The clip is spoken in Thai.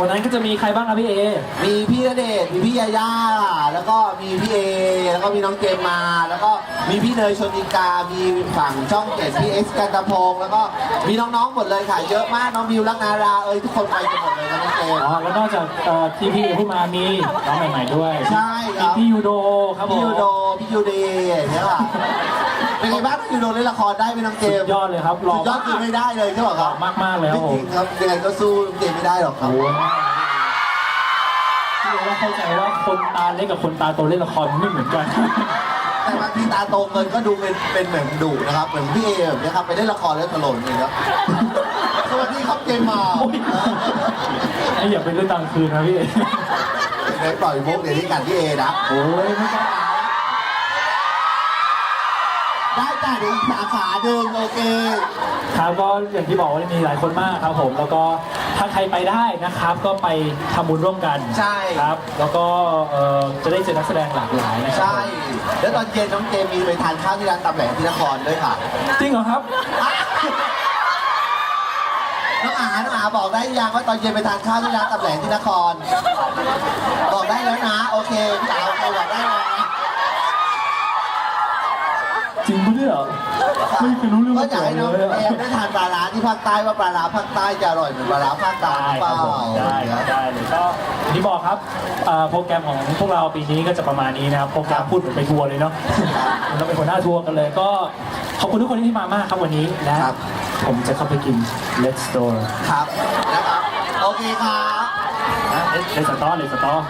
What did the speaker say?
วันนั้นก็จะมีใครบ้างครับพี่เอ มีพี่ณเดชน์มีพี่ยาย่า แล้วก็มีพี่เอ แล้วก็มีน้องเจมมา แล้วก็มีพี่เนยชนดิกา มีฝั่งช่องเจ็ดพี่เอ็กซ์กันตะพงศ์แล้วก็มีน้องๆหมดเลยค่ะ เยอะมากน้องบิวลักนาราเอ้ยทุกคนไปกันหมดเลยครับน้องเจม อ๋อแล้วนอกจากเอ่อที่พี่เอพูดมามีน้องใหม่ๆด้วยใช่ครับ มีพี่ยูโดครับผม พี่ยูโดพี่ยูเดย์อย่างเงี้ยค่ะ เป็นไงบ้างพี่ยูโดเล่นละครได้ไหมน้องเจมสุดยอดเลยครับหล่อสุดยอดคือไม่ได้เลยใช่ไหมครับมากมากๆเลยครับไม่ผจมริงครับยังไงก็สู้น้องเจมไม่ได้หรอกครับ โอ้โหพี่เอต้องเข้าใจว่าคนตาเล็กกับคนตาโตเล่นละครไม่เหมือนกัน แต่บางทีตาโตเกินก็ดูเป็นเป็นเหมือนดุนะครับเหมือนพี่เอแบบนี้ครับไปเล่นละครแล้วตลกเลยครับ สวัสดีครับเจมมาโอ้ย ไอ้อย่าไปเล่นตังคืนนะพี่เอเดี๋ยวปล่อยมุกเดี๋ยวนี้กันพี่เอนะ โอ้ยไม่ต้อง ได้จ้ะเดี๋ยวอีกสาขาหนึ่งโอเค ครับก็อย่างที่บอกว่ามีหลายคนมากครับผม แล้วก็ถ้าใครไปได้นะครับ ก็ไปทำบุญร่วมกันใช่ ครับ แล้วก็เอ่อจะได้เจอนักแสดงหลากหลายนะครัใช่ แล้วตอนเย็นน้องเจมมีไปทานข้าวที่ร้านตำแหลงที่นครด้วยค่ะ จริงเหรอครับ น้องอาน้องอาบอกได้ยังว่าตอนเย็นไปทานข้าวที่ร้านตำแหลงที่นคร บอกได้แล้วนะ โอเคพี่อาโอเคบอกได้เลยนะ จริงปะเนี่ยไม่เคยรู้เรื่องก็มาอยากก่อนให้น้องเลยเจอะ มได้ทานปลาร้าที่ภาคใต้ว่าปลาร้าภาคใต้จะอร่อยเหมือนปลาร้าภาคกลางหได้รือเปครับล่าผมได้ครับได้เลยก็อย่างที่บอกครับเอ่อโปรแกรมของพวกเราปีนี้ก็จะประมาณนี้นะครับโปรแกรมพูดเหมือนไปทัวร์เลยเนาะเราเป็นหัวหน้าทัวร์กันเลย ก็ขอบคุณทุกคนที่มามากครับวันนี้นะครับผมจะเข้าไปกิน Let's Store ครับนะครับโอเคครับ นะเลสตอร์เลสตอร์